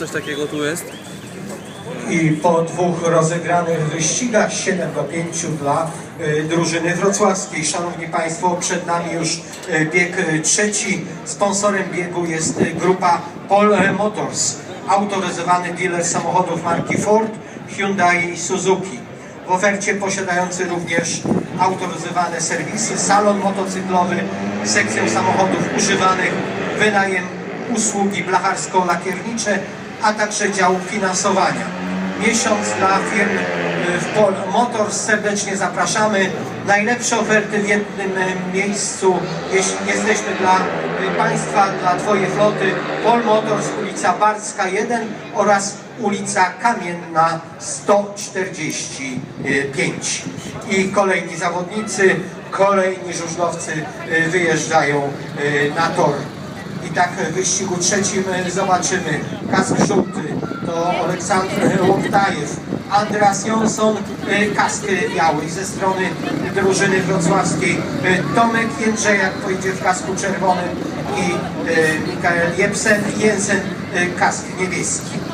Coś takiego tu jest. I po dwóch rozegranych wyścigach 7 do 5 dla y, drużyny wrocławskiej. Szanowni Państwo, przed nami już y, bieg y, trzeci. Sponsorem biegu jest y, grupa Pol Motors, autoryzowany dealer samochodów marki Ford, Hyundai i Suzuki. W ofercie posiadający również autoryzowane serwisy, salon motocyklowy, sekcję samochodów używanych, wynajem usługi blacharsko-lakiernicze, a także dział finansowania. Miesiąc dla firm y, w Pol Motors. Serdecznie zapraszamy. Najlepsze oferty w jednym y, miejscu. Jeśli jesteśmy dla y, Państwa, dla Twojej floty. Pol Motors, ulica Barska 1 oraz ulica Kamienna 145. I kolejni zawodnicy, kolejni żużlowcy wyjeżdżają na tor. I tak w wyścigu trzecim e, zobaczymy. Kask żółty to Aleksander Łoktajew, Andras Jonsson, e, kask biały. Ze strony drużyny wrocławskiej, e, Tomek Jędrzejak pojedzie w kasku czerwonym i Mikael Jepsen, Jensen kask niebieski.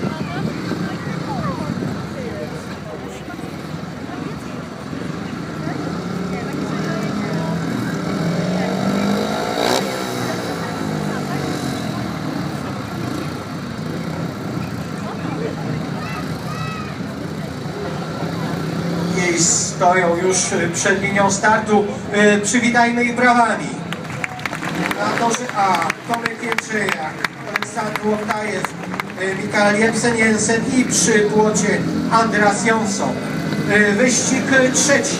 Stoją już e, przed linią startu. E, Przywitajmy ich brawami. Na torze A Tomek Jędrzejak, Aleksander Łoktajew, e, Mikael Jepsen Jensen i przy płocie Andras Jonsson. Wyścig trzeci.